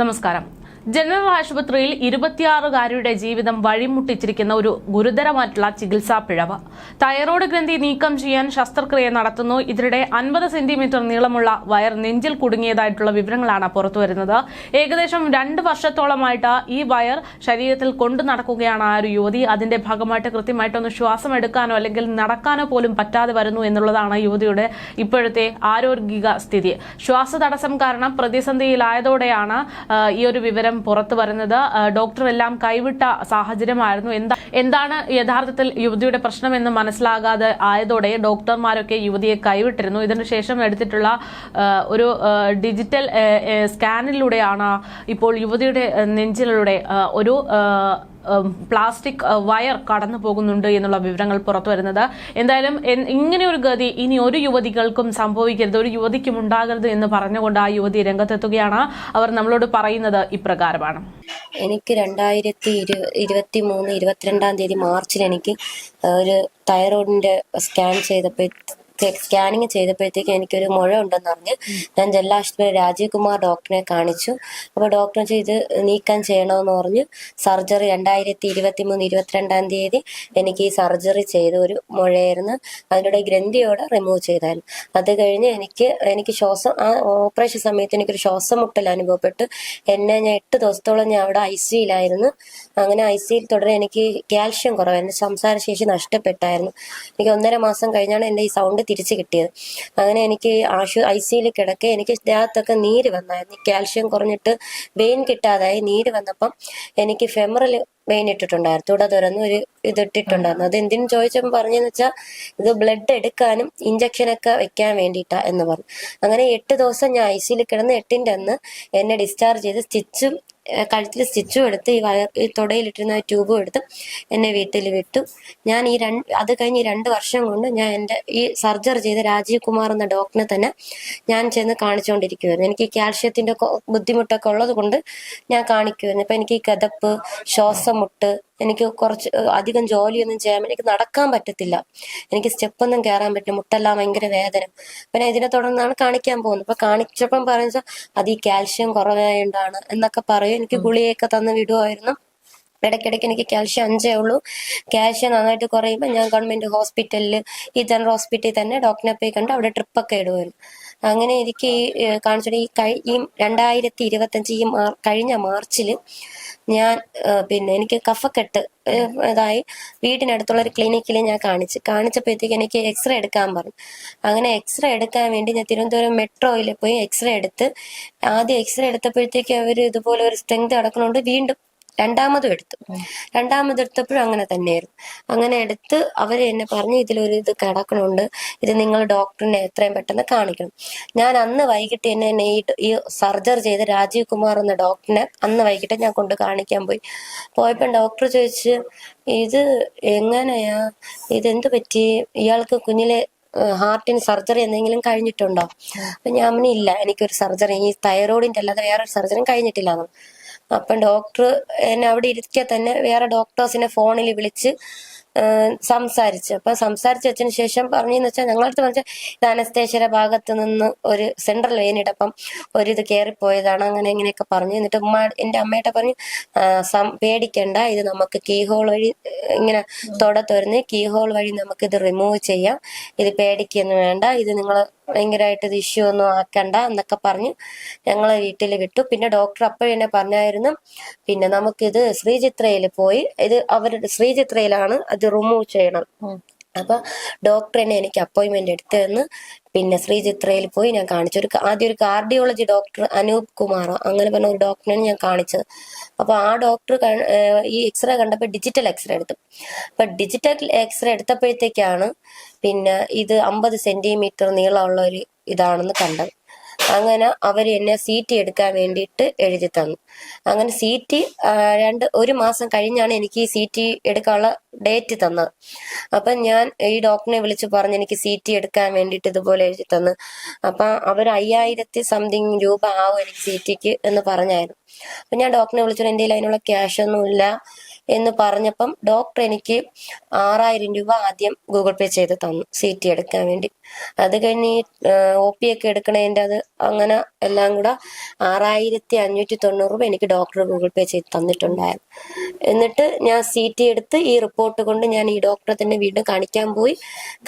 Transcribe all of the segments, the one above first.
നമസ്കാരം. ജനറൽ ആശുപത്രിയിൽ ഇരുപത്തിയാറുകാരിയുടെ ജീവിതം വഴിമുട്ടിച്ചിരിക്കുന്ന ഒരു ഗുരുതരമായിട്ടുള്ള ചികിത്സാ പിഴവ്. തൈറോയ്ഡ് ഗ്രന്ഥി നീക്കം ചെയ്യാൻ ശസ്ത്രക്രിയ നടത്തുന്നു. ഇതിനിടെ അൻപത് സെന്റിമീറ്റർ നീളമുള്ള വയർ നെഞ്ചിൽ കുടുങ്ങിയതായിട്ടുള്ള വിവരങ്ങളാണ് പുറത്തുവരുന്നത് ഏകദേശം രണ്ട് വർഷത്തോളമായിട്ട് ഈ വയർ ശരീരത്തിൽ കൊണ്ടു നടക്കുകയാണ് ആ ഒരു യുവതി. അതിന്റെ ഭാഗമായിട്ട് കൃത്യമായിട്ടൊന്ന് ശ്വാസം എടുക്കാനോ അല്ലെങ്കിൽ നടക്കാനോ പോലും പറ്റാതെ വരുന്നു എന്നുള്ളതാണ് യുവതിയുടെ ഇപ്പോഴത്തെ ആരോഗ്യിക സ്ഥിതി ശ്വാസതടസ്സം കാരണം പ്രതിസന്ധിയിലായതോടെയാണ് ഈ ഒരു വിവരം പുറത്തു വരുന്നത്. ഡോക്ടർ എല്ലാം കൈവിട്ട സാഹചര്യമായിരുന്നു. എന്താ എന്താണ് യഥാർത്ഥത്തിൽ യുവതിയുടെ പ്രശ്നം എന്ന് മനസ്സിലാകാതെ ആയതോടെ ഡോക്ടർമാരൊക്കെ യുവതിയെ കൈവിട്ടിരുന്നു. ഇതിനുശേഷം എടുത്തിട്ടുള്ള ഒരു ഡിജിറ്റൽ സ്കാനിലൂടെയാണ് ഇപ്പോൾ യുവതിയുടെ നെഞ്ചിലൂടെ ഒരു പ്ലാസ്റ്റിക് വയർ കടന്നു പോകുന്നുണ്ട് എന്നുള്ള വിവരങ്ങൾ പുറത്തു വരുന്നത്. എന്തായാലും ഇങ്ങനെ ഒരു ഗതി ഇനി ഒരു യുവതികൾക്കും സംഭവിക്കരുത് ഒരു യുവതിക്കും ഉണ്ടാകരുത് എന്ന് പറഞ്ഞുകൊണ്ട് ആ യുവതി രംഗത്തെത്തുകയാണ്. അവർ നമ്മളോട് പറയുന്നത് ഇപ്രകാരമാണ്. എനിക്ക് രണ്ടായിരത്തി ഇരു ഇരുപത്തി മൂന്ന് ഇരുപത്തിരണ്ടാം തീയതി മാർച്ചിൽ എനിക്ക് ഒരു തൈറോയിഡിന്റെ സ്കാൻ ചെയ്തപ്പോൾ സ്കാനിങ് ചെയ്തപ്പോഴത്തേക്ക് എനിക്കൊരു മുഴ ഉണ്ടെന്ന് പറഞ്ഞ് ഞാൻ ജില്ലാ ആശുപത്രി രാജീവ് കുമാർ ഡോക്ടറിനെ കാണിച്ചു. അപ്പോൾ ഡോക്ടർ ഇത് നീക്കം ചെയ്യണമെന്ന് പറഞ്ഞു സർജറി രണ്ടായിരത്തി ഇരുപത്തി മൂന്ന് ഇരുപത്തിരണ്ടാം തീയതി എനിക്ക് ഈ സർജറി ചെയ്ത ഒരു മുഴയായിരുന്നു. അതിലൂടെ ഗ്രന്ഥിയോടെ റിമൂവ് ചെയ്തായിരുന്നു. അത് കഴിഞ്ഞ് എനിക്ക് എനിക്ക് ശ്വാസം ആ ഓപ്പറേഷൻ സമയത്ത് എനിക്കൊരു ശ്വാസം മുട്ടൽ അനുഭവപ്പെട്ടു. എന്നെ ഞാൻ എട്ട് ദിവസത്തോളം ഞാൻ അവിടെ ഐ സിയിലായിരുന്നു. അങ്ങനെ ഐ സിയിൽ തുടരെ എനിക്ക് കാൽഷ്യം കുറവായിരുന്നു. സംസാരശേഷി നഷ്ടപ്പെട്ടായിരുന്നു. എനിക്ക് ഒന്നര മാസം കഴിഞ്ഞാണ് എന്റെ ഈ സൗണ്ട് തിരിച്ചു കിട്ടിയത്. അങ്ങനെ എനിക്ക് ആശു ഐ സിയിൽ കിടക്കെ എനിക്ക് ദേഹത്തൊക്കെ നീര് വന്നായിരുന്നു. കാൽഷ്യം കുറഞ്ഞിട്ട് വെയിൻ കിട്ടാതായി. നീര് വന്നപ്പം എനിക്ക് ഫെമറൽ വെയിൻ ഇട്ടിട്ടുണ്ടായിരുന്നു. തുട തുറന്ന് ഒരു ഇത് ഇട്ടിട്ടുണ്ടായിരുന്നു അത് എന്തിനു ചോദിച്ചപ്പോൾ പറഞ്ഞെന്ന് വെച്ചാൽ ഇത് ബ്ലഡ് എടുക്കാനും ഇഞ്ചക്ഷനൊക്കെ വെക്കാൻ വേണ്ടിയിട്ടാ എന്ന് പറഞ്ഞു. അങ്ങനെ എട്ട് ദിവസം ഞാൻ ഐ സിയിൽ കിടന്ന് എട്ടിന്റെ അന്ന് എന്നെ ഡിസ്ചാർജ് ചെയ്ത് സ്റ്റിച്ചും കഴുത്തിൽ സ്റ്റിച്ചും എടുത്ത് ഈ വയർ ഈ തുടയിലിട്ടിരുന്ന ട്യൂബും എടുത്ത് എന്നെ വീട്ടിൽ വിട്ടു. ഞാൻ ഈ രണ്ട് അത് കഴിഞ്ഞ് രണ്ട് വർഷം കൊണ്ട് ഞാൻ എന്റെ ഈ സർജറി ചെയ്ത രാജീവ് കുമാർ എന്ന ഡോക്ടറിനെ തന്നെ ഞാൻ ചെന്ന് കാണിച്ചുകൊണ്ടിരിക്കുമായിരുന്നു എനിക്ക് കാൽഷ്യത്തിന്റെ ബുദ്ധിമുട്ടൊക്കെ ഉള്ളത് കൊണ്ട് ഞാൻ കാണിക്കുമായിരുന്നു അപ്പം എനിക്ക് ഈ കഥപ്പ് ശ്വാസം മുട്ട് എനിക്ക് കുറച്ച് അധികം ജോലിയൊന്നും ചെയ്യാൻ എനിക്ക് നടക്കാൻ പറ്റത്തില്ല. എനിക്ക് സ്റ്റെപ്പൊന്നും കയറാൻ പറ്റില്ല. മുട്ടെല്ലാം ഭയങ്കര വേദന. പിന്നെ ഇതിനെ തുടർന്നാണ് കാണിക്കാൻ പോകുന്നത്. അപ്പൊ കാണിച്ചപ്പം പറഞ്ഞ അത് ഈ കാൽഷ്യം കുറവായതുകൊണ്ടാണ് എന്നൊക്കെ പറയും. എനിക്ക് ഗുളികയൊക്കെ തന്ന് വിടുമായിരുന്നു ഇടയ്ക്കിടയ്ക്ക് എനിക്ക് കാൽഷ്യം അഞ്ചേ ഉള്ളൂ. കാൽഷ്യം നന്നായിട്ട് കുറയുമ്പോൾ ഞാൻ ഗവൺമെന്റ് ഹോസ്പിറ്റലിൽ ഈ ജനറൽ ഹോസ്പിറ്റലിൽ തന്നെ ഡോക്ടറിനെ പോയി കണ്ട് അവിടെ ട്രിപ്പൊക്കെ ഇടുമായിരുന്നു അങ്ങനെ എനിക്ക് ഈ കാണിച്ചിട്ട് ഈ കഴി ഈ രണ്ടായിരത്തി ഇരുപത്തഞ്ച് ഈ കഴിഞ്ഞ മാർച്ചിൽ ഞാൻ പിന്നെ എനിക്ക് കഫക്കെട്ട് ഇതായി വീടിനടുത്തുള്ള ഒരു ക്ലിനിക്കിൽ ഞാൻ കാണിച്ചു കാണിച്ചപ്പോഴത്തേക്ക് എനിക്ക് എക്സ്റേ എടുക്കാൻ പറഞ്ഞു. അങ്ങനെ എക്സ്റേ എടുക്കാൻ വേണ്ടി ഞാൻ തിരുവനന്തപുരം മെട്രോയിൽ പോയി എക്സ്റേ എടുത്ത് ആദ്യം എക്സ്റേ എടുത്തപ്പോഴത്തേക്ക് അവർ ഇതുപോലെ ഒരു സ്ട്രെങ്ത് അടക്കണോണ്ട് വീണ്ടും രണ്ടാമതും എടുത്തു. രണ്ടാമത് എടുത്തപ്പോഴും അങ്ങനെ തന്നെയായിരുന്നു. അങ്ങനെ എടുത്ത് അവർ എന്നെ പറഞ്ഞു ഇതിലൊരു ഇത് കിടക്കണുണ്ട്. ഇത് നിങ്ങൾ ഡോക്ടറിനെ എത്രയും പെട്ടെന്ന് കാണിക്കണം. ഞാൻ അന്ന് വൈകിട്ട് എന്നെ എന്നെ ഈ സർജറി ചെയ്ത രാജീവ് കുമാർ എന്ന ഡോക്ടറിനെ അന്ന് വൈകിട്ട് ഞാൻ കൊണ്ട് കാണിക്കാൻ പോയി. പോയപ്പോൾ ഡോക്ടർ ചോദിച്ച് ഇത് എങ്ങനെയാ? ഇതെന്ത് പറ്റി? ഇയാൾക്ക് കുഞ്ഞിലെ ഹാർട്ടിന് സർജറി എന്തെങ്കിലും കഴിഞ്ഞിട്ടുണ്ടോ? അപ്പൊ ഞാൻ ഇല്ല എനിക്കൊരു സർജറി. ഈ തൈറോയിഡിന്റെ അല്ലാതെ വേറൊരു സർജറിയും കഴിഞ്ഞിട്ടില്ല അപ്പം ഡോക്ടർ എന്നെ അവിടെ ഇരിക്കെ തന്നെ വേറെ ഡോക്ടേഴ്സിനെ ഫോണിൽ വിളിച്ച് സംസാരിച്ചു. അപ്പൊ സംസാരിച്ച് വെച്ചതിന് ശേഷം പറഞ്ഞെന്ന് വെച്ചാൽ ഞങ്ങളടുത്ത് പറഞ്ഞ ഇത് അനസ്തേശ്വര ഭാഗത്ത് നിന്ന് ഒരു സെൻട്രൽ വെയിനിടപ്പം ഒരു ഇത് കയറിപ്പോയതാണ് അങ്ങനെ ഇങ്ങനെയൊക്കെ പറഞ്ഞു എന്നിട്ട് ഉമ്മ എന്റെ അമ്മയുടെ പറഞ്ഞു പേടിക്കണ്ട ഇത് നമുക്ക് കീ ഹോൾ വഴി ഇങ്ങനെ തൊട തുറന്ന് കീ ഹോൾ വഴി നമുക്ക് ഇത് റിമൂവ് ചെയ്യാം. ഇത് പേടിക്കൊന്നും വേണ്ട ഇത് നിങ്ങൾ ഭയങ്കരമായിട്ട് ഇത് ഇഷ്യൂ ഒന്നും ആക്കണ്ട എന്നൊക്കെ പറഞ്ഞു ഞങ്ങളെ വീട്ടിൽ വിട്ടു. പിന്നെ ഡോക്ടർ അപ്പോഴും എന്നെ പറഞ്ഞായിരുന്നു പിന്നെ നമുക്കിത് ശ്രീചിത്രയിൽ പോയി. ഇത് അവരുടെ ശ്രീചിത്രയിലാണ് അത് റിമൂവ് ചെയ്യണം അപ്പൊ ഡോക്ടർ എന്നെ എനിക്ക് അപ്പോയിന്റ്മെന്റ് എടുത്തു തന്ന്. പിന്നെ ശ്രീചിത്രയിൽ പോയി ഞാൻ കാണിച്ചു. ഒരു ആദ്യം ഒരു കാർഡിയോളജി ഡോക്ടർ അനൂപ് കുമാർ അങ്ങനെ പറഞ്ഞ ഒരു ഡോക്ടറിനെ ഞാൻ കാണിച്ചത്. അപ്പൊ ആ ഡോക്ടർ ഈ എക്സ്റേ കണ്ടപ്പോൾ ഡിജിറ്റൽ എക്സ്റേ എടുത്തു. അപ്പൊ ഡിജിറ്റൽ എക്സ്റേ എടുത്തപ്പോഴത്തേക്കാണ് പിന്നെ ഇത് അമ്പത് സെന്റിമീറ്റർ നീളമുള്ള ഒരു ഇതാണെന്ന് കണ്ടത്. അങ്ങനെ അവർ എന്നെ സി ടി എടുക്കാൻ വേണ്ടിയിട്ട് എഴുതി തന്നു. അങ്ങനെ സി ടി രണ്ട് ഒരു മാസം കഴിഞ്ഞാണ് എനിക്ക് ഈ സി ടി എടുക്കാനുള്ള ഡേറ്റ് തന്നത്. അപ്പം ഞാൻ ഈ ഡോക്ടറിനെ വിളിച്ച് പറഞ്ഞ് എനിക്ക് സി ടി എടുക്കാൻ വേണ്ടിയിട്ട് ഇതുപോലെ എഴുതി തന്നു. അപ്പം അവർ അയ്യായിരത്തി സംതിങ് രൂപ ആവും എനിക്ക് സി ടിക്ക് എന്ന് പറഞ്ഞായിരുന്നു. അപ്പം ഞാൻ ഡോക്ടറിനെ വിളിച്ചു കയ്യിൽ അതിനുള്ള ക്യാഷ് ഒന്നും ഇല്ല എന്ന് പറഞ്ഞപ്പം ഡോക്ടർ എനിക്ക് ആറായിരം രൂപ ആദ്യം ഗൂഗിൾ പേ ചെയ്ത് തന്നു സി ടി എടുക്കാൻ വേണ്ടി. അത് കഴിഞ്ഞ് ഒ പി ഒക്കെ എടുക്കണതിന്റെ അത് അങ്ങനെ എല്ലാം കൂടെ ആറായിരത്തി അഞ്ഞൂറ്റി തൊണ്ണൂറ് രൂപ എനിക്ക് ഡോക്ടർ ഗൂഗിൾ പേ ചെയ്ത് തന്നിട്ടുണ്ടായിരുന്നു. എന്നിട്ട് ഞാൻ സി ടി എടുത്ത് ഈ റിപ്പോർട്ട് കൊണ്ട് ഞാൻ ഈ ഡോക്ടറെ തന്നെ വീണ്ടും കാണിക്കാൻ പോയി.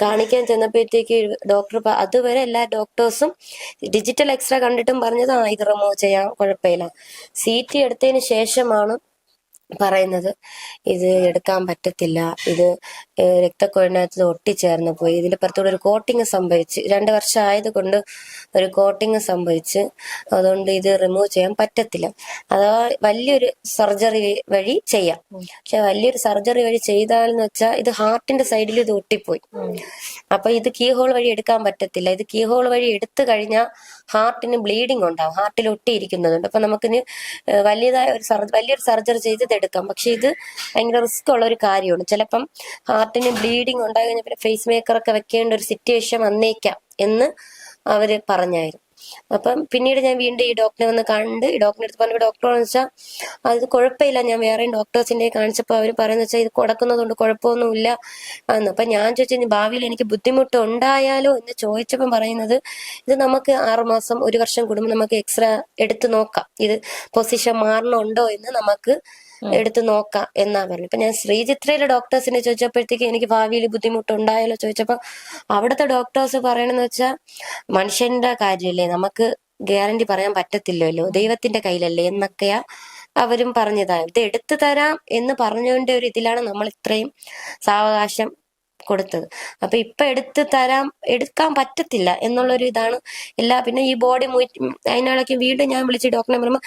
കാണിക്കാൻ ചെന്നപ്പോഴത്തേക്ക് ഡോക്ടർ അതുവരെ എല്ലാ ഡോക്ടേഴ്സും ഡിജിറ്റൽ എക്സ്റേ കണ്ടിട്ടും പറഞ്ഞത് ആ ഇത് റിമൂവ് ചെയ്യാം കുഴപ്പമില്ല. സി ടി എടുത്തതിന് ശേഷമാണ് പറയുന്നത്. ഇത് എടുക്കാൻ പറ്റത്തില്ല. ഇത് രക്തക്കൊഴിനകത്ത് ഒട്ടിച്ചേർന്ന് പോയി. ഇതിന്റെ പുറത്തൂടെ ഒരു കോട്ടിങ് സംഭവിച്ച് രണ്ട് വർഷം ആയതുകൊണ്ട് ഒരു കോട്ടിങ് സംഭവിച്ച്. അതുകൊണ്ട് ഇത് റിമൂവ് ചെയ്യാൻ പറ്റത്തില്ല. അഥവാ വലിയൊരു സർജറി വഴി ചെയ്യാം. പക്ഷെ വലിയൊരു സർജറി വഴി ചെയ്താലെന്ന് വെച്ചാൽ ഇത് ഹാർട്ടിന്റെ സൈഡിൽ ഇത് ഒട്ടിപ്പോയി. അപ്പൊ ഇത് കീഹോൾ വഴി എടുക്കാൻ പറ്റത്തില്ല. ഇത് കീഹോൾ വഴി എടുത്തു കഴിഞ്ഞാൽ ഹാർട്ടിന് ബ്ലീഡിങ് ഉണ്ടാവും. ഹാർട്ടിൽ ഒട്ടിയിരിക്കുന്നതുണ്ട് അപ്പൊ നമുക്കിന് വലിയതായ ഒരു സർജ വലിയൊരു സർജറി ചെയ്ത് എടുക്കാം. പക്ഷെ ഇത് ഭയങ്കര റിസ്ക് ഉള്ള ഒരു കാര്യമാണ്. ചിലപ്പം ഹാർട്ടിന് ബ്ലീഡിങ് ഉണ്ടായി കഴിഞ്ഞാൽ പിന്നെ ഫേസ് മേക്കർ ഒക്കെ വെക്കേണ്ട ഒരു സിറ്റുവേഷൻ വന്നേക്കാം എന്ന് അവർ പറഞ്ഞായിരുന്നു. അപ്പം പിന്നീട് ഞാൻ വീണ്ടും ഈ ഡോക്ടറെ വന്ന് കണ്ട് ഈ ഡോക്ടറെ അടുത്ത് പറഞ്ഞു ഡോക്ടർ വെച്ചാൽ അത് കുഴപ്പമില്ല. ഞാൻ വേറെയും ഡോക്ടേഴ്സിന്റെ കാണിച്ചപ്പോൾ അവർ പറയുന്നത് വെച്ചാൽ ഇത് കൊടുക്കുന്നതുകൊണ്ട് കുഴപ്പമൊന്നുമില്ല എന്ന്. അപ്പൊ ഞാൻ ചോദിച്ചു "ഇനി ഭാവിയിൽ എനിക്ക് ബുദ്ധിമുട്ട് ഉണ്ടായാലോ? എന്ന് ചോദിച്ചപ്പം പറയുന്നത് ഇത് നമുക്ക് ആറുമാസം ഒരു വർഷം കൂടുമ്പോൾ നമുക്ക് എക്സ്റേ എടുത്തു നോക്കാം. ഇത് പൊസിഷൻ മാറണുണ്ടോ എന്ന് നമുക്ക് എടുത്ത് നോക്കാം എന്നാ പറഞ്ഞു. ഇപ്പൊ ഞാൻ ശ്രീചിത്രയിലെ ഡോക്ടേഴ്സിനെ ചോദിച്ചപ്പോഴത്തേക്ക് എനിക്ക് ഭാവിയിൽ ബുദ്ധിമുട്ടുണ്ടായാലോ ചോദിച്ചപ്പോ അവിടുത്തെ ഡോക്ടേഴ്സ് പറയണെന്ന് വെച്ചാൽ മനുഷ്യന്റെ കാര്യമല്ലേ നമുക്ക് ഗ്യാരണ്ടി പറയാൻ പറ്റത്തില്ലല്ലോ ദൈവത്തിന്റെ കയ്യിലല്ലേ എന്നൊക്കെയാ അവരും പറഞ്ഞതാണ് ഇത് എടുത്തു തരാം എന്ന് പറഞ്ഞുകൊണ്ട് ഒരു ഇതിലാണ് നമ്മൾ ഇത്രയും സാവകാശം കൊടുത്തത്. അപ്പൊ ഇപ്പൊ എടുത്ത് തരാൻ എടുക്കാൻ പറ്റത്തില്ല എന്നുള്ളൊരു ഇതാണ് എല്ലാ പിന്നെ ഈ ബോഡി അതിനാളൊക്കെ വീണ്ടും ഞാൻ വിളിച്ച് ഡോക്ടറെ പറയുമ്പോൾ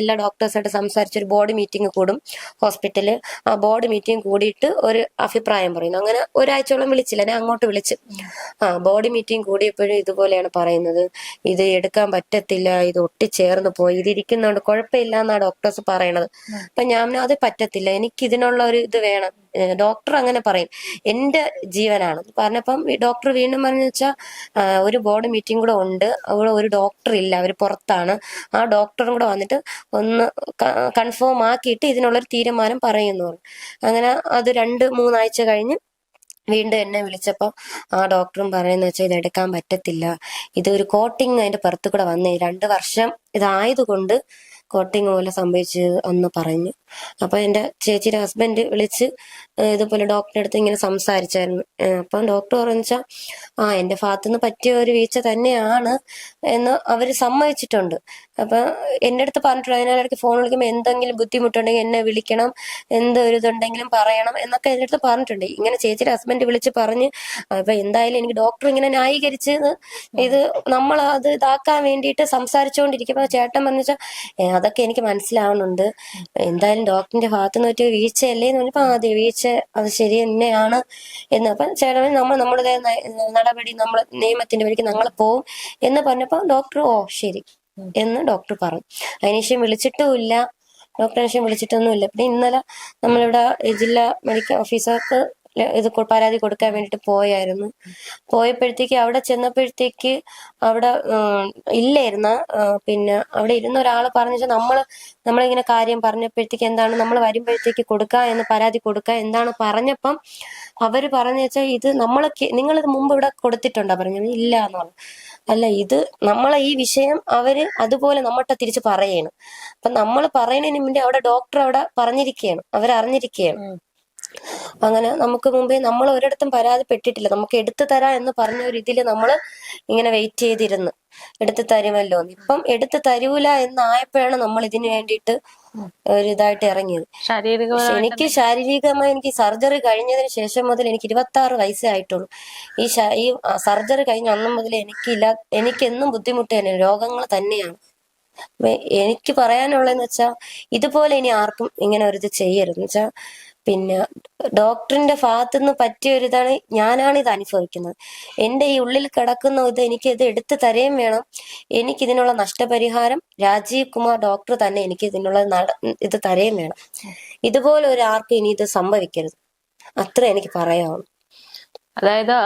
എല്ലാ ഡോക്ടേഴ്സായിട്ട് സംസാരിച്ച് ഒരു ബോഡി മീറ്റിംഗ് കൂടും ഹോസ്പിറ്റലിൽ ആ ബോർഡ് മീറ്റിംഗ് കൂടിയിട്ട് ഒരു അഭിപ്രായം പറയുന്നു. അങ്ങനെ ഒരാഴ്ചയോളം വിളിച്ചില്ല ഞാൻ അങ്ങോട്ട് വിളിച്ച്. ആ ബോഡി മീറ്റിംഗ് കൂടിയപ്പോഴും ഇതുപോലെയാണ് പറയുന്നത്. ഇത് എടുക്കാൻ പറ്റത്തില്ല ഇത് ഒട്ടിച്ചേർന്ന് പോയി ഇത് ഇരിക്കുന്നതുകൊണ്ട് കുഴപ്പമില്ല എന്നാണ് ഡോക്ടേഴ്സ് പറയണത് അപ്പൊ ഞാൻ അത് പറ്റത്തില്ല എനിക്ക് ഇതിനുള്ള ഒരു ഇത് വേണം. ഡോക്ടർ അങ്ങനെ പറയും. എന്റെ ജീവനാണ്. പറഞ്ഞപ്പം ഡോക്ടർ വീണ്ടും പറഞ്ഞു വെച്ചാൽ ഒരു ബോർഡ് മീറ്റിംഗ് കൂടെ ഉണ്ട്. അവിടെ ഒരു ഡോക്ടർ ഇല്ല. അവർ പുറത്താണ്. ആ ഡോക്ടറും കൂടെ വന്നിട്ട് ഒന്ന് കൺഫേം ആക്കിയിട്ട് ഇതിനുള്ളൊരു തീരുമാനം പറയുന്നു അങ്ങനെ അത് രണ്ട് മൂന്നാഴ്ച കഴിഞ്ഞ് വീണ്ടും എന്നെ വിളിച്ചപ്പോൾ ആ ഡോക്ടറും പറയുന്ന വെച്ചാൽ ഇത് എടുക്കാൻ ഇത് ഒരു കോട്ടിങ് അതിന്റെ പുറത്തു കൂടെ വന്നേ. രണ്ട് വർഷം ഇതായതുകൊണ്ട് കോട്ടിങ് പോലെ സംഭവിച്ചു എന്ന് പറഞ്ഞു. അപ്പൊ എന്റെ ചേച്ചിയുടെ ഹസ്ബൻഡ് വിളിച്ച് ഇതുപോലെ ഡോക്ടറെ അടുത്ത് ഇങ്ങനെ സംസാരിച്ചായിരുന്നു. അപ്പൊ ഡോക്ടർ പറഞ്ഞാൽ ആ എന്റെ ഭാഗത്തുനിന്ന് പറ്റിയ ഒരു വീഴ്ച തന്നെയാണ് എന്ന് അവർ സമ്മതിച്ചിട്ടുണ്ട്. അപ്പൊ എന്റെ അടുത്ത് പറഞ്ഞിട്ടുണ്ട് അതിനിടയ്ക്ക് ഫോൺ വിളിക്കുമ്പോൾ എന്തെങ്കിലും ബുദ്ധിമുട്ടുണ്ടെങ്കിൽ എന്നെ വിളിക്കണം എന്തൊരു ഇതുണ്ടെങ്കിലും പറയണം എന്നൊക്കെ എന്റെ അടുത്ത് പറഞ്ഞിട്ടുണ്ട്. ഇങ്ങനെ ചേച്ചിയുടെ ഹസ്ബൻഡ് വിളിച്ച് പറഞ്ഞ് അപ്പൊ എന്തായാലും എനിക്ക് ഡോക്ടർ ഇങ്ങനെ ന്യായീകരിച്ച് ഇത് നമ്മൾ അത് ഇതാക്കാൻ വേണ്ടിയിട്ട് സംസാരിച്ചുകൊണ്ടിരിക്കുമ്പോൾ ചേട്ടൻ പറഞ്ഞാൽ അതൊക്കെ എനിക്ക് മനസ്സിലാവുന്നുണ്ട്. എന്തായാലും ഡോക്ടറിന്റെ ഭാഗത്തുനിന്ന് പറ്റിയ വീഴ്ചയല്ലേ എന്ന് പറഞ്ഞപ്പോ ആ, അതെ വീഴ്ച അത് ശരി തന്നെയാണ് എന്ന്. അപ്പൊ ചേട്ടൻ നമ്മൾ നമ്മുടെ നടപടി നമ്മൾ നിയമത്തിന്റെ വഴിക്ക് നമ്മൾ പോവും എന്ന് പറഞ്ഞപ്പോ ഡോക്ടർ ഓ ശരി എന്ന് ഡോക്ടർ പറഞ്ഞു. അതിനുശേഷം വിളിച്ചിട്ടുമില്ല ഡോക്ടറിനെ വിളിച്ചിട്ടൊന്നുമില്ല. പിന്നെ ഇന്നലെ നമ്മളിവിടെ ജില്ലാ മെഡിക്കൽ ഓഫീസർക്ക് ഇത് പരാതി കൊടുക്കാൻ വേണ്ടിട്ട് പോയായിരുന്നു. പോയപ്പോഴത്തേക്ക് അവിടെ ചെന്നപ്പോഴത്തേക്ക് അവിടെ ഇല്ലായിരുന്ന പിന്നെ അവിടെ ഇരുന്ന ഒരാൾ പറഞ്ഞു വെച്ചാൽ നമ്മൾ നമ്മളിങ്ങനെ കാര്യം പറഞ്ഞപ്പോഴത്തേക്ക് എന്താണ് നമ്മൾ വരുമ്പോഴത്തേക്ക് കൊടുക്കുക എന്ന് പരാതി കൊടുക്കുക എന്താണ് പറഞ്ഞപ്പം അവർ പറഞ്ഞു വെച്ചാൽ ഇത് നമ്മൾ നിങ്ങൾ ഇത് മുമ്പ് ഇവിടെ കൊടുത്തിട്ടുണ്ടോ പറഞ്ഞു. ഇല്ല എന്ന് പറഞ്ഞു. അല്ല ഇത് നമ്മളെ ഈ വിഷയം അവർ അതുപോലെ നമ്മട്ടെ തിരിച്ച് പറയാണ്. അപ്പൊ നമ്മൾ പറയുന്നതിന് മുന്നേ അവിടെ ഡോക്ടർ അവിടെ പറഞ്ഞിരിക്കുകയാണ് അവരറിഞ്ഞിരിക്കുകയാണ് അങ്ങനെ നമുക്ക് മുമ്പേ നമ്മൾ ഒരിടത്തും പരാതിപ്പെട്ടിട്ടില്ല. നമുക്ക് എടുത്തു തരാ എന്ന് പറഞ്ഞ ഒരു ഇതിൽ നമ്മൾ ഇങ്ങനെ വെയിറ്റ് ചെയ്തിരുന്നു. എടുത്തു തരുമല്ലോ ഇപ്പം എടുത്തു തരൂല എന്നായപ്പോഴാണ് നമ്മൾ ഇതിനു വേണ്ടിയിട്ട് ഒരു ഇതായിട്ട് ഇറങ്ങിയത്. എനിക്ക് ശാരീരികമായി എനിക്ക് സർജറി കഴിഞ്ഞതിന് ശേഷം മുതൽ എനിക്ക് ഇരുപത്തി ആറ് വയസ്സേ ആയിട്ടുള്ളൂ. ഈ ഈ സർജറി കഴിഞ്ഞ അന്ന് മുതൽ എനിക്കില്ല എനിക്കെന്നും ബുദ്ധിമുട്ട് തന്നെ രോഗങ്ങൾ തന്നെയാണ്. എനിക്ക് പറയാനുള്ളതെന്ന് വെച്ചാൽ ഇതുപോലെ ഇനി ആർക്കും ഇങ്ങനെ ഒരു ഇത് ചെയ്യരുത്. എന്ന് വെച്ചാൽ പിന്നെ ഡോക്ടറിന്റെ ഭാഗത്തുനിന്ന് പറ്റിയ ഒരു ഇതാണ് ഞാനാണ് ഇത് അനുഭവിക്കുന്നത്. എന്റെ ഈ ഉള്ളിൽ കിടക്കുന്ന ഇത് എനിക്ക് ഇത് എടുത്തു തരേം വേണം. എനിക്ക് ഇതിനുള്ള നഷ്ടപരിഹാരം രാജീവ് കുമാർ ഡോക്ടർ തന്നെ എനിക്ക് ഇതിനുള്ള ഇത് തരേം വേണം. ഇതുപോലെ ഒരാർക്കും ഇനി ഇത് സംഭവിക്കരുത്. അത്ര എനിക്ക് പറയാവുള്ളൂ അതായത്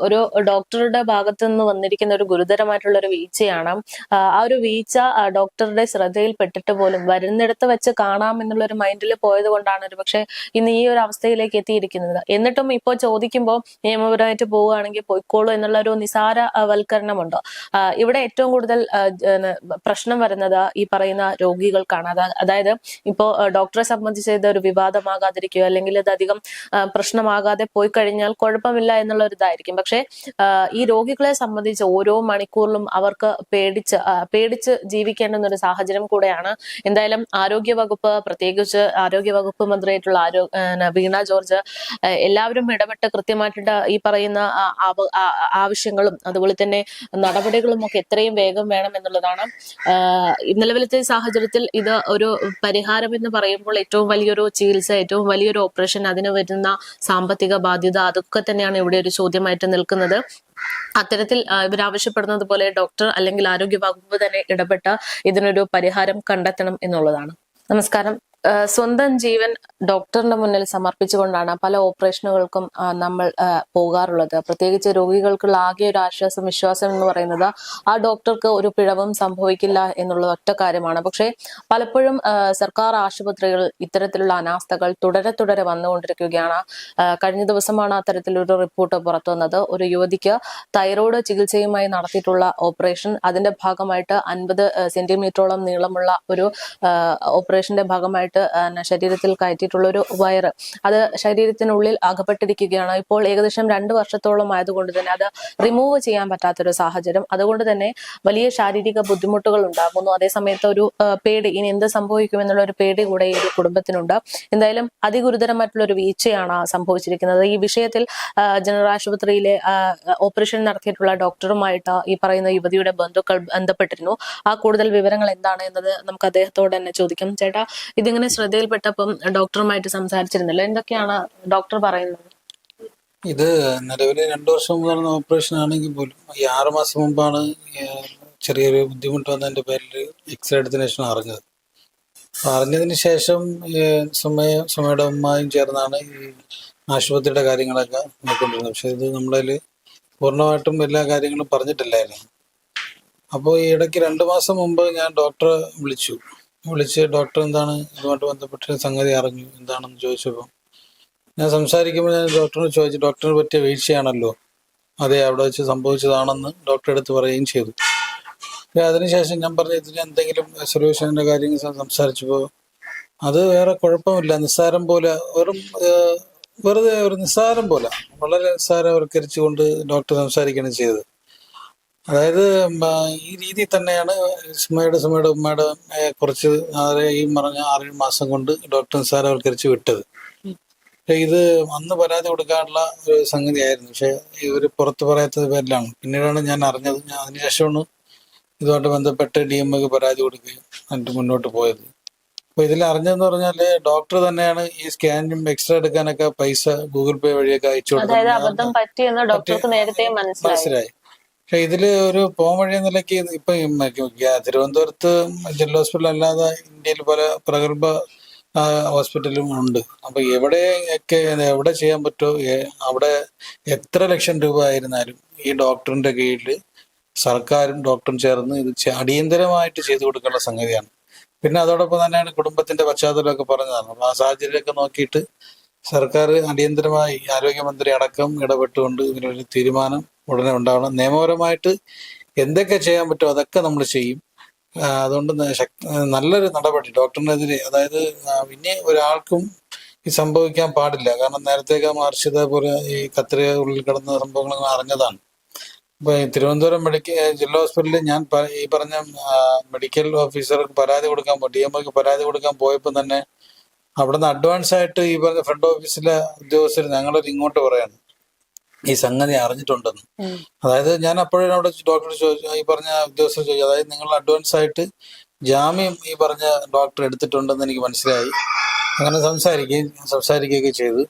ഒരു ഡോക്ടറുടെ ഭാഗത്തു നിന്ന് വന്നിരിക്കുന്ന ഒരു ഗുരുതരമായിട്ടുള്ള ഒരു വീഴ്ചയാണ്. ആ ഒരു വീഴ്ച ഡോക്ടറുടെ ശ്രദ്ധയിൽപ്പെട്ടിട്ട് പോലും വരുന്നിടത്ത് വെച്ച് കാണാം എന്നുള്ള ഒരു മൈൻഡിൽ പോയത് കൊണ്ടാണ് ഒരു പക്ഷെ ഇന്ന് ഈ ഒരു അവസ്ഥയിലേക്ക് എത്തിയിരിക്കുന്നത്. എന്നിട്ടും ഇപ്പോൾ ചോദിക്കുമ്പോൾ നിയമപരമായിട്ട് പോവുകയാണെങ്കിൽ പോയിക്കോളൂ എന്നുള്ള ഒരു നിസാര ആ, വൽക്കരണമുണ്ടോ ഇവിടെ ഏറ്റവും കൂടുതൽ പ്രശ്നം വരുന്നത് ഈ പറയുന്ന രോഗികൾക്കാണ്. അതാ- അതായത് ഇപ്പോൾ ഡോക്ടറെ സംബന്ധിച്ച് ഇത് ഒരു വിവാദമാകാതിരിക്കുക അല്ലെങ്കിൽ ഇത് പ്രശ്നമാകാതെ പോയി കഴിഞ്ഞാൽ കുഴപ്പമില്ല എന്നുള്ള ഒരു ഇതായിരിക്കും പക്ഷെ ഈ രോഗികളെ സംബന്ധിച്ച് ഓരോ മണിക്കൂറിലും അവർക്ക് പേടിച്ച് പേടിച്ച് ജീവിക്കേണ്ടുന്ന ഒരു സാഹചര്യം കൂടെയാണ്. എന്തായാലും ആരോഗ്യ വകുപ്പ് പ്രത്യേകിച്ച് ആരോഗ്യ വകുപ്പ് മന്ത്രിയായിട്ടുള്ള ആരോ വീണ ജോർജ് എല്ലാവരും ഇടപെട്ട് കൃത്യമായിട്ട് ഈ പറയുന്ന ആവശ്യങ്ങളും അതുപോലെ തന്നെ നടപടികളും ഒക്കെ എത്രയും വേഗം വേണം എന്നുള്ളതാണ്. നിലവിലത്തെ സാഹചര്യത്തിൽ ഇത് ഒരു പരിഹാരം എന്ന് പറയുമ്പോൾ ഏറ്റവും വലിയൊരു ചികിത്സ ഏറ്റവും വലിയൊരു ഓപ്പറേഷൻ അതിന് വരുന്ന സാമ്പത്തിക ബാധ്യത അതൊക്കെ തന്നെയാണ് ഇവിടെ ഒരു ചോദ്യമായിട്ട് നിൽക്കുന്നത്. അത്തരത്തിൽ ഇവർ ആവശ്യപ്പെടുന്നത് പോലെ ഡോക്ടർ അല്ലെങ്കിൽ ആരോഗ്യ വകുപ്പ് തന്നെ ഇടപെട്ട ഇതിനൊരു പരിഹാരം കണ്ടെത്തണം എന്നുള്ളതാണ്. നമസ്കാരം. സ്വന്തം ജീവൻ ഡോക്ടറിന്റെ മുന്നിൽ സമർപ്പിച്ചുകൊണ്ടാണ് പല ഓപ്പറേഷനുകൾക്കും നമ്മൾ പോകാറുള്ളത്. പ്രത്യേകിച്ച് രോഗികൾക്കുള്ള ആകെ ഒരു ആശ്വാസം വിശ്വാസം എന്ന് പറയുന്നത് ആ ഡോക്ടർക്ക് ഒരു പിഴവും സംഭവിക്കില്ല എന്നുള്ള ഒറ്റ കാര്യമാണ്. പക്ഷേ പലപ്പോഴും സർക്കാർ ആശുപത്രികൾ ഇത്തരത്തിലുള്ള അനാസ്ഥകൾ തുടരെ തുടരെ വന്നുകൊണ്ടിരിക്കുകയാണ്. കഴിഞ്ഞ ദിവസമാണ് അത്തരത്തിലൊരു റിപ്പോർട്ട് പുറത്തു വന്നത്. ഒരു യുവതിക്ക് തൈറോയ്ഡ് ചികിത്സയുമായി നടത്തിയിട്ടുള്ള ഓപ്പറേഷൻ അതിന്റെ ഭാഗമായിട്ട് അൻപത് സെന്റിമീറ്ററോളം നീളമുള്ള ഒരു ഓപ്പറേഷന്റെ ഭാഗമായിട്ട് ന- ശരീരത്തിൽ കയറ്റിയിട്ടുള്ള ഒരു വയറ്. അത് ശരീരത്തിനുള്ളിൽ അകപ്പെട്ടിരിക്കുകയാണ്. ഇപ്പോൾ ഏകദേശം രണ്ട് വർഷത്തോളം ആയതുകൊണ്ട് തന്നെ അത് റിമൂവ് ചെയ്യാൻ പറ്റാത്തൊരു സാഹചര്യം. അതുകൊണ്ട് തന്നെ വലിയ ശാരീരിക ബുദ്ധിമുട്ടുകൾ ഉണ്ടാകുന്നു. അതേസമയത്ത് ഒരു പേടി ഇനി എന്ത് സംഭവിക്കും എന്നുള്ള ഒരു പേടി കൂടെ ഈ ഒരു കുടുംബത്തിനുണ്ട്. എന്തായാലും അതിഗുരുതരമായിട്ടുള്ള ഒരു വീഴ്ചയാണ് സംഭവിച്ചിരിക്കുന്നത്. ഈ വിഷയത്തിൽ ജനറൽ ആശുപത്രിയിലെ ഓപ്പറേഷൻ നടത്തിയിട്ടുള്ള ഡോക്ടറുമായിട്ട് ഈ പറയുന്ന യുവതിയുടെ ബന്ധുക്കൾ ബന്ധപ്പെട്ടിരുന്നു. ആ കൂടുതൽ വിവരങ്ങൾ എന്താണ് എന്നത് നമുക്ക് അദ്ദേഹത്തോട് തന്നെ ചോദിക്കാം. ചേട്ടാ ഇതിങ്ങനെ ശ്രദ്ധയിൽപ്പെട്ടപ്പം ഡോക്ടറുമായിട്ട് സംസാരിച്ചിരുന്നല്ലോ. എന്തൊക്കെയാണ് ഡോക്ടർ പറയുന്നത്? ഇത് നിലവിൽ രണ്ടു വർഷം മുമ്പ് നടന്ന ഓപ്പറേഷൻ ആണെങ്കിൽ പോലും ഈ ആറ് മാസം മുമ്പാണ് ചെറിയൊരു ബുദ്ധിമുട്ട് വന്നതിന്റെ പേരിൽ എക്സ്റേ എടുത്തതിന് ശേഷം അറിഞ്ഞത്. അറിഞ്ഞതിന് ശേഷം സുമയ സുമയുടെ ഉമ്മയും ചേർന്നാണ് ഈ ആശുപത്രിയുടെ കാര്യങ്ങളൊക്കെ നോക്കിക്കൊണ്ടിരുന്നത്. പക്ഷെ ഇത് നമ്മളതിൽ പൂർണമായിട്ടും എല്ലാ കാര്യങ്ങളും പറഞ്ഞിട്ടില്ലായിരുന്നു. അപ്പോൾ ഈ ഇടയ്ക്ക് രണ്ട് മാസം മുമ്പ് ഞാൻ ഡോക്ടറെ വിളിച്ചു. വിളിച്ച് ഡോക്ടർ എന്താണ്? ഇതുമായിട്ട് ബന്ധപ്പെട്ട സംഗതി അറിഞ്ഞു. എന്താണെന്ന് ചോദിച്ചപ്പോൾ ഞാൻ സംസാരിക്കുമ്പോൾ ഞാൻ ഡോക്ടറിനോട് ചോദിച്ചു ഡോക്ടറിന് പറ്റിയ വീഴ്ചയാണല്ലോ. അതെ അവിടെ വെച്ച് സംഭവിച്ചതാണെന്ന് ഡോക്ടറെ അടുത്ത് പറയുകയും ചെയ്തു. അതിനുശേഷം ഞാൻ പറഞ്ഞു ഇതിന് എന്തെങ്കിലും സൊല്യൂഷന്റെ കാര്യങ്ങൾ സംസാരിച്ചപ്പോൾ അത് വേറെ കുഴപ്പമില്ല. നിസ്സാരം പോലെ വെറും വെറുതെ ഒരു നിസ്സാരം പോലെ വളരെ നിസ്സാരവൽക്കരിച്ചുകൊണ്ട് ഡോക്ടർ സംസാരിക്കുകയാണ് ചെയ്തത്. അതായത് ഈ രീതി തന്നെയാണ് സുമയുടെ സുമയുടെ ഉമ്മയുടെ കുറച്ച് ഈ പറഞ്ഞ ആറേഴ് മാസം കൊണ്ട് ഡോക്ടർ നിസ്സാരവൽക്കരിച്ച് വിട്ടത്. പക്ഷെ ഇത് അന്ന് പരാതി കൊടുക്കാനുള്ള ഒരു സംഗതിയായിരുന്നു. പക്ഷെ ഇവർ പുറത്ത് പറയാത്തത് പേരിലാണ്. പിന്നീടാണ് ഞാൻ അറിഞ്ഞത്. ഞാൻ അതിനുശേഷമാണ് ഇതുമായിട്ട് ബന്ധപ്പെട്ട് ഡി എം ഒക്കെ പരാതി കൊടുക്കുകയും എന്നിട്ട് മുന്നോട്ട് പോയത്. അപ്പൊ ഇതിൽ അറിഞ്ഞതെന്ന് പറഞ്ഞാൽ ഡോക്ടർ തന്നെയാണ് ഈ സ്കാനും എക്സ്റേ എടുക്കാനൊക്കെ പൈസ ഗൂഗിൾ പേ വഴിയൊക്കെ അയച്ചു കൊടുക്കുന്നത് മനസ്സിലായി. പക്ഷെ ഇതിൽ ഒരു പോം വഴി നിലയ്ക്ക് ഇപ്പൊ തിരുവനന്തപുരത്ത് ജില്ലാ ഹോസ്പിറ്റൽ അല്ലാതെ ഇന്ത്യയിൽ പല പ്രഗത്ഭ ഹോസ്പിറ്റലും ഉണ്ട്. അപ്പൊ എവിടെയൊക്കെ എവിടെ ചെയ്യാൻ പറ്റുമോ അവിടെ എത്ര ലക്ഷം രൂപ ആയിരുന്നാലും ഈ ഡോക്ടറിന്റെ കീഴിൽ സർക്കാരും ഡോക്ടറും ചേർന്ന് ഇത് അടിയന്തരമായിട്ട് ചെയ്തു കൊടുക്കേണ്ട സംഗതിയാണ്. പിന്നെ അതോടൊപ്പം തന്നെയാണ് കുടുംബത്തിന്റെ പശ്ചാത്തലമൊക്കെ പറഞ്ഞതാണ്. അപ്പൊ ആ സാഹചര്യമൊക്കെ നോക്കിയിട്ട് സർക്കാർ അടിയന്തരമായി ആരോഗ്യമന്ത്രി അടക്കം ഇടപെട്ടുകൊണ്ട് ഇതിനൊരു തീരുമാനം ഉടനെ ഉണ്ടാവണം. നിയമപരമായിട്ട് എന്തൊക്കെ ചെയ്യാൻ പറ്റുമോ അതൊക്കെ നമ്മൾ ചെയ്യും. അതുകൊണ്ട് നല്ലൊരു നടപടി. ഡോക്ടറിനെതിരെ അതായത് പിന്നെ ഒരാൾക്കും സംഭവിക്കാൻ പാടില്ല. കാരണം നേരത്തെയൊക്കെ മഹർഷിത പോലെ ഈ കത്രിക ഉള്ളിൽ കിടന്ന സംഭവങ്ങൾ അറിഞ്ഞതാണ്. ഇപ്പൊ തിരുവനന്തപുരം മെഡിക്കൽ ജില്ലാ ഹോസ്പിറ്റലിൽ ഞാൻ ഈ പറഞ്ഞ മെഡിക്കൽ ഓഫീസർക്ക് പരാതി കൊടുക്കാൻ ഡി എം പരാതി കൊടുക്കാൻ പോയപ്പോൾ തന്നെ അവിടുന്ന് അഡ്വാൻസ് ആയിട്ട് ഈ പറഞ്ഞ ഫ്രണ്ട് ഓഫീസിലെ ഉദ്യോഗസ്ഥർ ഞങ്ങളൊരു ഇങ്ങോട്ട് പറയാണ്. ഈ സംഗതി അറിഞ്ഞിട്ടുണ്ടെന്ന്. അതായത് ഞാൻ അപ്പോഴും അവിടെ ഡോക്ടർ ചോദിച്ചു ഈ പറഞ്ഞ ഉദ്യോഗസ്ഥർ ചോദിച്ചു അതായത് നിങ്ങൾ അഡ്വാൻസ് ആയിട്ട് ജാമ്യം ഈ പറഞ്ഞ ഡോക്ടർ എടുത്തിട്ടുണ്ടെന്ന് എനിക്ക് മനസ്സിലായി. അങ്ങനെ സംസാരിക്കുകയും സംസാരിക്കുകയൊക്കെ ചെയ്തു.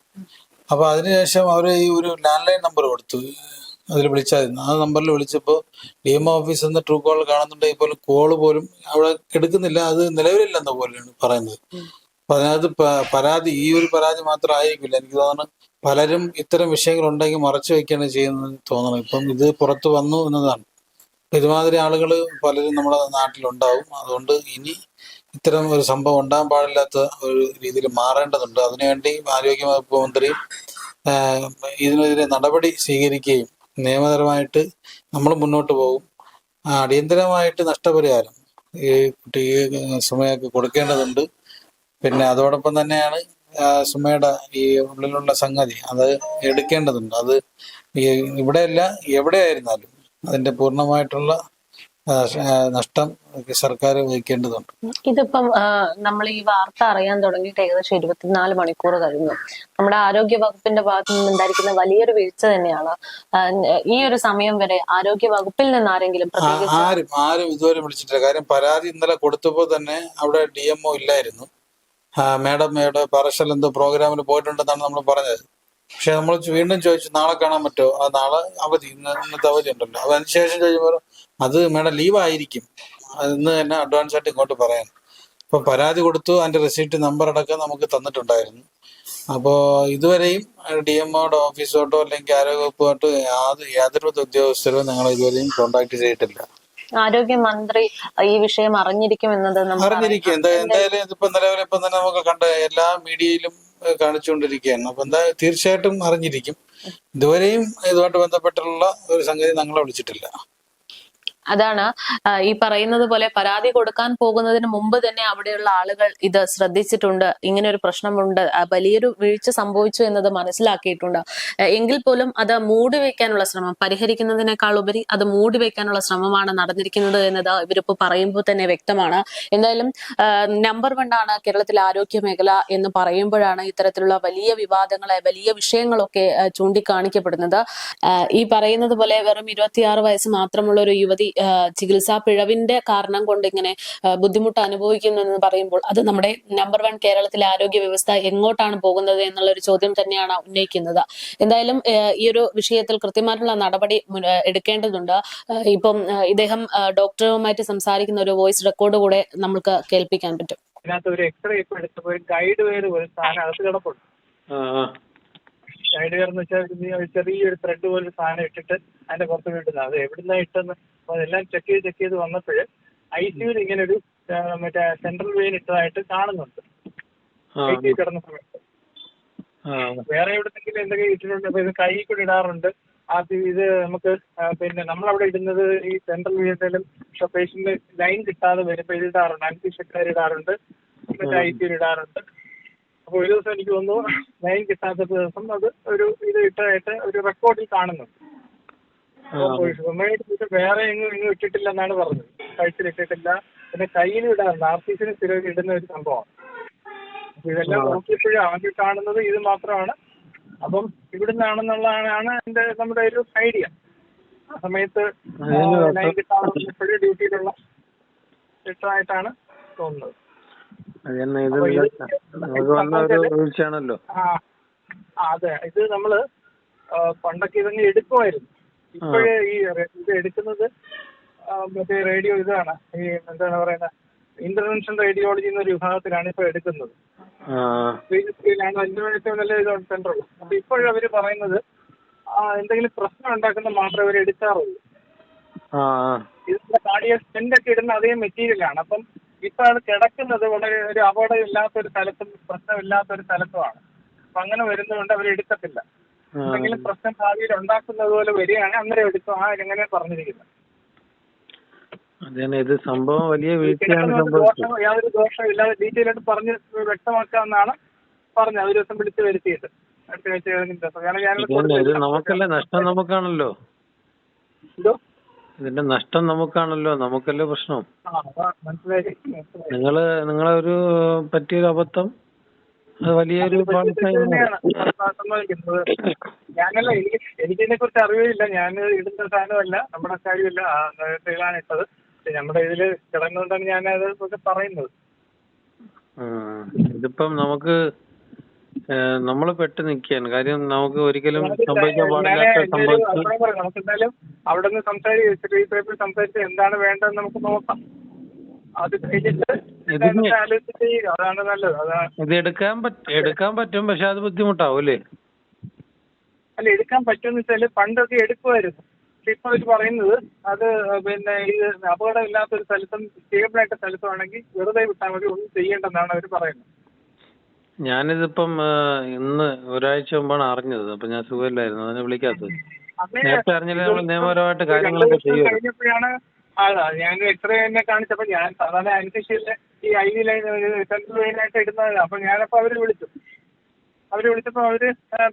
അപ്പൊ അതിനുശേഷം അവർ ഈ ഒരു ലാൻഡ് ലൈൻ നമ്പർ കൊടുത്തു. അതിൽ വിളിച്ചായിരുന്നു. ആ നമ്പറിൽ വിളിച്ചപ്പോൾ ഡി എം ഓഫീസിൽ നിന്ന് ട്രൂ കോൾ കാണുന്നുണ്ടെങ്കിൽ പോലും കോൾ പോലും അവിടെ എടുക്കുന്നില്ല. അത് നിലവിലില്ലെന്ന പോലെയാണ് പറയുന്നത്. അതിനകത്ത് പരാതി ഈ ഒരു പരാതി മാത്രം ആയിരിക്കില്ല. എനിക്ക് തോന്നുന്നു പലരും ഇത്തരം വിഷയങ്ങൾ ഉണ്ടെങ്കിൽ മറച്ചു വെക്കുകയാണ് ചെയ്യുന്നതെന്ന് തോന്നണം. ഇപ്പം ഇത് പുറത്തു വന്നു എന്നതാണ്. ഇതുമാതിരി ആളുകൾ പലരും നമ്മുടെ നാട്ടിലുണ്ടാവും. അതുകൊണ്ട് ഇനി ഇത്തരം ഒരു സംഭവം ഉണ്ടാകാൻ പാടില്ലാത്ത ഒരു രീതിയിൽ മാറേണ്ടതുണ്ട്. അതിനുവേണ്ടി ആരോഗ്യ വകുപ്പ് മന്ത്രി ഇതിനെതിരെ നടപടി സ്വീകരിക്കുകയും നിയമപരമായിട്ട് നമ്മൾ മുന്നോട്ട് പോകും. അടിയന്തരമായിട്ട് നഷ്ടപരിഹാരം ഈ കുട്ടിക്ക് സമയമൊക്കെ കൊടുക്കേണ്ടതുണ്ട്. പിന്നെ അതോടൊപ്പം തന്നെയാണ് സുമയുടെ ഈ ഉള്ളിലുള്ള സംഗതി. അത് എടുക്കേണ്ടതുണ്ട്. അത് ഇവിടെയല്ല എവിടെയായിരുന്നാലും അതിന്റെ പൂർണമായിട്ടുള്ള നഷ്ടം സർക്കാർ വഹിക്കേണ്ടതുണ്ട്. ഇതിപ്പം നമ്മൾ ഈ വാർത്ത അറിയാൻ തുടങ്ങിയിട്ട് ഏകദേശം ഇരുപത്തിനാല് മണിക്കൂർ കഴിഞ്ഞു. നമ്മുടെ ആരോഗ്യ വകുപ്പിന്റെ ഭാഗത്തു നിന്നുണ്ടായിരിക്കുന്ന വലിയൊരു വീഴ്ച തന്നെയാണ് ഈ ഒരു സമയം വരെ ആരോഗ്യ വകുപ്പിൽ നിന്ന് ആരെങ്കിലും ആരും ആരും ഇതുവരെ വിളിച്ചിട്ടില്ല. കാര്യം പരാതി ഇന്നലെ കൊടുത്തപ്പോൾ തന്നെ അവിടെ ഡി ഇല്ലായിരുന്നു. മാഡം ഇവിടെ പാറശാല എന്തോ പ്രോഗ്രാമിൽ പോയിട്ടുണ്ടെന്നാണ് നമ്മൾ പറഞ്ഞത്. പക്ഷെ നമ്മൾ വീണ്ടും ചോദിച്ചു നാളെ കാണാൻ പറ്റുമോ? ആ നാളെ അവധി ഇന്ന് ഇന്നത്തെ അവധി ഉണ്ടല്ലോ. അപ്പൊ അതിനുശേഷം ചോദിക്കുമ്പോൾ അത് മേഡം ലീവ് ആയിരിക്കും ഇന്ന് തന്നെ അഡ്വാൻസ് ആയിട്ട് ഇങ്ങോട്ട് പറയാൻ. അപ്പൊ പരാതി കൊടുത്തു അതിന്റെ റെസീപ്റ്റ് നമ്പർ അടക്കം നമുക്ക് തന്നിട്ടുണ്ടായിരുന്നു. അപ്പോ ഇതുവരെയും ഡി എം ഒയുടെ ഓഫീസോട്ടോ അല്ലെങ്കിൽ ആരോഗ്യവകുപ്പുമായിട്ട് യാതൊരു യാതൊരു ഉദ്യോഗസ്ഥരോ ഞങ്ങൾ ഇതുവരെയും കോണ്ടാക്ട് ചെയ്തിട്ടില്ല. ആരോഗ്യമന്ത്രി ഈ വിഷയം അറിഞ്ഞിരിക്കും എന്നത് അറിഞ്ഞിരിക്കും. എന്തായാലും ഇതിപ്പോ നിലവിൽ ഇപ്പം തന്നെ നമുക്ക് കണ്ട എല്ലാ മീഡിയയിലും കാണിച്ചുകൊണ്ടിരിക്കുകയാണ്. അപ്പൊ എന്താ തീർച്ചയായിട്ടും അറിഞ്ഞിരിക്കും. ഇതുവരെയും ഇതുമായിട്ട് ബന്ധപ്പെട്ടുള്ള ഒരു സംഗതി ഞങ്ങളെ വിളിച്ചിട്ടില്ല. അതാണ് ഈ പറയുന്നത് പോലെ പരാതി കൊടുക്കാൻ പോകുന്നതിന് മുമ്പ് തന്നെ അവിടെയുള്ള ആളുകൾ ഇത് ശ്രദ്ധിച്ചിട്ടുണ്ട്. ഇങ്ങനെ ഒരു പ്രശ്നമുണ്ട് വലിയൊരു വീഴ്ച സംഭവിച്ചു എന്നത് മനസ്സിലാക്കിയിട്ടുണ്ട്. എങ്കിൽ പോലും അത് മൂടി വെക്കാനുള്ള ശ്രമം പരിഹരിക്കുന്നതിനേക്കാൾ ഉപരി അത് മൂടി വെക്കാനുള്ള ശ്രമമാണ് നടന്നിരിക്കുന്നത് എന്നത് ഇവരിപ്പോ പറയുമ്പോൾ തന്നെ വ്യക്തമാണ്. എന്തായാലും നമ്പർ വൺ ആണ് കേരളത്തിലെ ആരോഗ്യ മേഖല എന്ന് പറയുമ്പോഴാണ് ഇത്തരത്തിലുള്ള വലിയ വിവാദങ്ങളെ വലിയ വിഷയങ്ങളൊക്കെ ചൂണ്ടിക്കാണിക്കപ്പെടുന്നത്. ഈ പറയുന്നത് പോലെ വെറും ഇരുപത്തിയാറ് വയസ്സ് മാത്രമുള്ള ഒരു യുവതി ചികിത്സാ പിഴവിന്റെ കാരണം കൊണ്ട് ഇങ്ങനെ ബുദ്ധിമുട്ട് അനുഭവിക്കുന്നു എന്ന് പറയുമ്പോൾ അത് നമ്മുടെ നമ്പർ വൺ കേരളത്തിലെ ആരോഗ്യ വ്യവസ്ഥ എങ്ങോട്ടാണ് പോകുന്നത് എന്നുള്ള ഒരു ചോദ്യം തന്നെയാണ് ഉന്നയിക്കുന്നത്. എന്തായാലും ഈ ഒരു വിഷയത്തിൽ കൃത്യമായിട്ടുള്ള നടപടി എടുക്കേണ്ടതുണ്ട്. ഇപ്പം ഇദ്ദേഹം ഡോക്ടറുമായിട്ട് സംസാരിക്കുന്ന ഒരു വോയിസ് റെക്കോർഡ് കൂടെ നമുക്ക് കേൾപ്പിക്കാൻ പറ്റും. ഇതിനകത്ത് ഒരു എക്സ്റേ ഇപ്പൊ എടുത്തപ്പോ ഒരു ഗൈഡ് വെയർ ഒരു സാധനം അകത്ത് കിടപ്പുണ്ട്. ഗൈഡ് വെയർ എന്ന് വെച്ചാൽ ചെറിയൊരു ത്രെഡ് പോലെ സാധനം ഇട്ടിട്ട് അതിന്റെ പുറത്ത് വീട്ടുന്നത് അത് എവിടുന്ന ഇട്ടെന്ന് അപ്പൊ അതെല്ലാം ചെക്ക് ചെയ്ത് ചെക്ക് ചെയ്ത് വന്നപ്പോൾ ഐ സിയുൽ ഇങ്ങനെ ഒരു മറ്റേ സെൻട്രൽ വെയിൻ ഇട്ടതായിട്ട് കാണുന്നുണ്ട്. ഐ സി കിടന്ന സമയത്ത്. വേറെ എവിടെന്നെങ്കിലും എന്തെങ്കിലും ഇട്ടിട്ടുണ്ട് അപ്പൊ ഇത് കൈ കൂടി ഇടാറുണ്ട്. ആ ഇത് നമുക്ക് പിന്നെ നമ്മളവിടെ ഇടുന്നത് ഈ സെൻട്രൽ വീട്ടിലും പേഷ്യന്റ് ലൈൻ കിട്ടാതെ വരുമ്പോൾ ഇതിടാറുണ്ട്. അൻസിഷക്കാർ ഇടാറുണ്ട്. മറ്റേ ഐ സിയിൽ ഇടാറുണ്ട്. അപ്പോൾ ഒരു ദിവസം എനിക്ക് തോന്നുന്നു ലൈൻ കിട്ടാത്ത ദിവസം അത് ഒരു ഇത് ഇട്ടതായിട്ട് ഒരു റെക്കോർഡിൽ കാണുന്നുണ്ട്. വേറെ എങ്ങും എങ്ങും ഇട്ടിട്ടില്ല എന്നാണ് പറഞ്ഞത്. കഴുത്തിൽ ഇട്ടിട്ടില്ല. പിന്നെ കയ്യിൽ ഇടാറുണ്ട്. ആർ സ്ഥിരം ഇടുന്ന ഒരു സംഭവമാണ് അപ്പൊ ഇതെല്ലാം നോക്കിയപ്പോഴും ആദ്യം കാണുന്നത് ഇത് മാത്രമാണ്. അപ്പം ഇവിടുന്നാണെന്നുള്ളതാണ് എന്റെ നമ്മുടെ ഒരു ഐഡിയ. ആ സമയത്ത് ഡ്യൂട്ടിയിലുള്ള ഇട്ടതായിട്ടാണ് തോന്നുന്നത്. അതെ ഇത് നമ്മൾ പണ്ടൊക്കെ ഇതങ്ങ് എടുക്കുമായിരുന്നു. ഇപ്പോഴേ ഈ ഇത് എടുക്കുന്നത് മറ്റേ റേഡിയോ ഇതാണ്. ഈ എന്താണ് പറയുന്നത്? ഇന്റർവെൻഷൻ റേഡിയോളജി എന്നൊരു വിഭാഗത്തിലാണ് ഇപ്പൊ എടുക്കുന്നത്. ഏറ്റവും നല്ല ഇത് സെന്ററുള്ളൂ അപ്പൊ ഇപ്പോഴും അവർ പറയുന്നത് എന്തെങ്കിലും പ്രശ്നം ഉണ്ടാക്കുന്ന മാത്രമേ അവർ എടുക്കാറുള്ളൂ. ഇതിന്റെ കാർഡിയ സ്റ്റെന്റ് ഒക്കെ ഇടുന്ന അതേ മെറ്റീരിയലാണ് അപ്പം ഇപ്പൊ അത് കിടക്കുന്നത് വളരെ ഒരു അപകടം ഇല്ലാത്ത ഒരു സ്ഥലത്തും പ്രശ്നമില്ലാത്ത ഒരു സ്ഥലത്തുമാണ്. അപ്പൊ അങ്ങനെ വരുന്നതുകൊണ്ട് അവർ എടുക്കത്തില്ല. എന്തെങ്കിലും പ്രശ്നം ഭാവിയിൽ ഉണ്ടാക്കുന്നത് പോലെ വരികയാണെങ്കിൽ അന്നേരം എടുക്കും ആ എങ്ങനെ പറഞ്ഞിരിക്കുന്നത്. അതന്നെ ഇത് സംഭവം വലിയ വീഴ്ചയാണ് യാതൊരു ദോഷവും ഇല്ലാതെ ഡീറ്റെയിൽ ആയിട്ട് പറഞ്ഞ് വ്യക്തമാക്കാമെന്നാണ് പറഞ്ഞത് ഒരു ദിവസം വിളിച്ച് വരുത്തിയിട്ട് അടുത്ത ആഴ്ച ഏതെങ്കിലും ദിവസം കാരണം ഞാൻ. നമുക്കല്ലേ നഷ്ടം നമുക്കാണല്ലോ? എന്തോ? ഇതിന്റെ നഷ്ടം നമുക്കാണല്ലോ. നമുക്കല്ലേ പ്രശ്നം? മനസ്സിലായി. നിങ്ങൾ നിങ്ങളൊരു പറ്റിയൊരു അബദ്ധം വലിയൊരു ഞാനല്ല എനിക്ക് എനിക്കിതിനെ കുറിച്ച് അറിവില്ല. ഞാൻ ഇടുന്ന സാധനമല്ല നമ്മുടെ കാര്യമല്ല. ആ നേരത്തെയാണ് ഇട്ടത്. പക്ഷെ നമ്മുടെ ഇതിൽ കിടന്നുകൊണ്ടാണ് ഞാൻ അത് ഒക്കെ പറയുന്നത് ഇതിപ്പം നമുക്ക് നമ്മൾ പെട്ട് നിൽക്കുകയാണ് കാര്യം നമുക്ക് ഒരിക്കലും സംഭവിക്കാൻ പാടില്ലാത്ത സംഭവിച്ചു നമുക്ക് എന്തായാലും അവിടെ നിന്ന് സംസാരിച്ച് ഈ പേപ്പറിൽ സംസാരിച്ച് എന്താണ് വേണ്ടതെന്ന് നമുക്ക് നോക്കാം. അത് കഴിഞ്ഞിട്ട് ഇതിന് ആലോചിച്ച് ചെയ്യുക അതാണ് നല്ലത്. അതാ ഇത് എടുക്കാൻ പറ്റ എടുക്കാൻ പറ്റും പക്ഷെ അത് ബുദ്ധിമുട്ടാവും അല്ലേ? അല്ല എടുക്കാൻ പറ്റുമെന്ന് വെച്ചാൽ പണ്ടൊക്കെ എടുക്കുമായിരുന്നു. പക്ഷെ ഇപ്പൊ അവർ പറയുന്നത് അത് പിന്നെ ഇത് അപകടം ഇല്ലാത്തൊരു സ്ഥലത്തും സ്റ്റേബിൾ ആയിട്ട് സ്ഥലത്തുമാണെങ്കിൽ വെറുതെ വിട്ടാൽ മതി ഒന്നും ചെയ്യേണ്ടെന്നാണ് അവർ പറയുന്നത്. ഞാനിതിപ്പം ഇന്ന് ഒരാഴ്ച മുമ്പാണ് അറിഞ്ഞത്. അപ്പൊ ഞാൻ സുഖമില്ലായിരുന്നു അതിനെ വിളിക്കാത്തത്. നേരത്തെ അറിഞ്ഞില്ല നമ്മൾ നിയമപരമായിട്ട് കാര്യങ്ങളൊക്കെ വർഷം ചെയ്യുമല്ലോ ഞാൻ എക്സ്റേ തന്നെ കാണിച്ചപ്പോ ഞാൻ സാധാരണ അനസ്തേഷ്യയിൽ ഈ ഐ വി ലൈൻ സെൻട്രൽ ലൈനായിട്ട് ഇടുന്നതാണ് അപ്പൊ ഞാനപ്പോ അവർ വിളിച്ചു. അവർ വിളിച്ചപ്പോ അവർ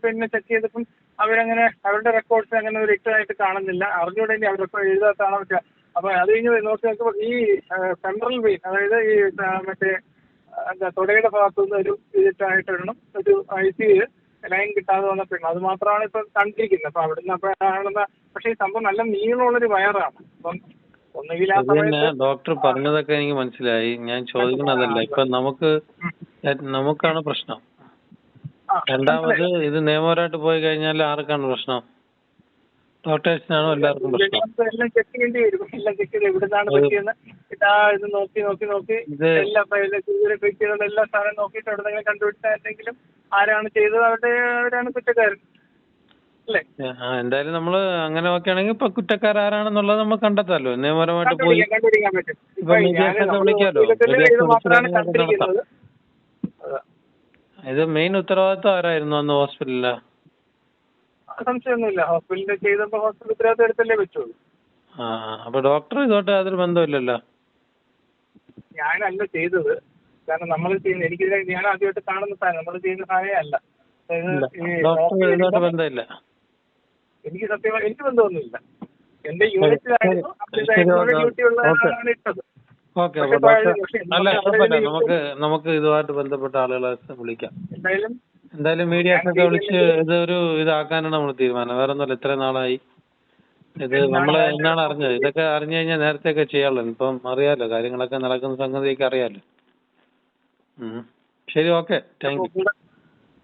പിന്നെ ചെക്ക് ചെയ്തപ്പം അവരങ്ങനെ അവരുടെ റെക്കോർഡ്സ് അങ്ങനെ ഒരു വ്യക്തമായിട്ട് കാണുന്നില്ല. അറിഞ്ഞുകൂടെ അവരൊക്കെ എഴുതാത്താണോ വെച്ചാൽ അപ്പൊ അത് കഴിഞ്ഞ് നോക്കി നോക്കുമ്പോൾ ഈ സെൻട്രൽ വെയിൻ അതായത് ഈ മറ്റേ എന്താ തുടയുടെ ഭാഗത്തുനിന്ന് ഒരു ഇതിട്ടായിട്ട് ഇടണം. ഒരു ഐ സി ലൈൻ കിട്ടാതെ വന്നപ്പോഴാണ് അത് മാത്രമാണ് ഇപ്പൊ കണ്ടിരിക്കുന്നത്. അപ്പൊ അവിടുന്ന് അപ്പോഴാണെന്ന പക്ഷേ ഈ സംഭവം നല്ല നീളമുള്ളൊരു വയറാണ്. അപ്പം ഒന്നുകിൽ ആ സമയത്ത് ഡോക്ടർ പറഞ്ഞതൊക്കെ എനിക്ക് മനസ്സിലായി. ഞാൻ ചോദിക്കുന്നതല്ല ഇപ്പൊ നമുക്ക് നമുക്കാണ് പ്രശ്നം. രണ്ടാമത് ഇത് നിയമപരമായിട്ട് പോയി കഴിഞ്ഞാൽ ആർക്കാണ് പ്രശ്നം? ഡോക്ടേഴ്സിനാണോ എല്ലാവർക്കും പ്രശ്നം? എല്ലാം ചെക്ക് ചെയ്യേണ്ടി വരും. എല്ലാം ചെക്ക് ചെയ്ത് എവിടുന്നാണ് പറ്റിയെന്ന്. ഇതാ ഇത് നോക്കി നോക്കി നോക്കി. എല്ലാ ചെയ്ത വ്യക്തികളുടെ എല്ലാ നോക്കിയിട്ട് എവിടെന്നെങ്കിലും കണ്ടുപിടിച്ചാലെങ്കിലും ആരാണ് ചെയ്തത്? അവരുടെ അവരാണ് കുറ്റക്കാരൻ. അല്ലേ? എന്തായാലും നമ്മൾ അങ്ങനെ നോക്കുകയാണെങ്കിൽ ഇപ്പൊ കുറ്റക്കാരാരാണെന്നുള്ളത് നമ്മൾ കണ്ടെത്താലോ? നിയമപരമായിട്ട് പോയി വിളിക്കാലോ. ഇത് മെയിൻ ഉത്തരവാദിത്വം ആരായിരുന്നു അന്ന് ഹോസ്പിറ്റലിൽ? സംശയമൊന്നുമില്ല. ഹോസ്പിറ്റലിൽ ചെയ്തപ്പോ ഹോസ്പിറ്റൽ ഉത്തരവാദിത്തം എടുത്തല്ലേ പറ്റുള്ളൂ. ആ അപ്പൊ ഡോക്ടർ ഇതോട്ട് യാതൊരു ബന്ധമില്ലല്ലോ ഞാനല്ല ചെയ്തത്. കാരണം നമ്മൾ ചെയ്യുന്ന എനിക്ക് ഞാൻ ആദ്യമായിട്ട് കാണുന്ന സാധനം നമ്മൾ ചെയ്യുന്ന സാധനമേ അല്ല. ഡോക്ടർ ഇതുമായിട്ട് ഇതോട്ട് ബന്ധമില്ല. എനിക്ക് സത്യം എനിക്ക് ബന്ധമൊന്നുമില്ല. എന്റെ യൂണിറ്റിലായിരുന്നു ഡ്യൂട്ടി ഉള്ള ആളാണ് ഇട്ടത്. ഓക്കെ അല്ല നമുക്ക് കുഴപ്പമില്ല നമുക്ക് നമുക്ക് ഇതുമായിട്ട് ബന്ധപ്പെട്ട ആളുകളെ വിളിക്കാം. എന്തായാലും എന്തായാലും മീഡിയാസ് ഒക്കെ വിളിച്ച് ഇതൊരു ഇതാക്കാനാണ് നമ്മൾ തീരുമാനം. വേറെ ഒന്നുമില്ല ഇത്രയും നാളായി. ഇത് നമ്മൾ എന്നാണ് അറിഞ്ഞത്? ഇതൊക്കെ അറിഞ്ഞു കഴിഞ്ഞാൽ നേരത്തെയൊക്കെ ചെയ്യാമല്ലോ. ഇപ്പം അറിയാലോ കാര്യങ്ങളൊക്കെ നടക്കുന്ന സംഗതിയൊക്കെ അറിയാലോ ശരി ഓക്കെ. Thank you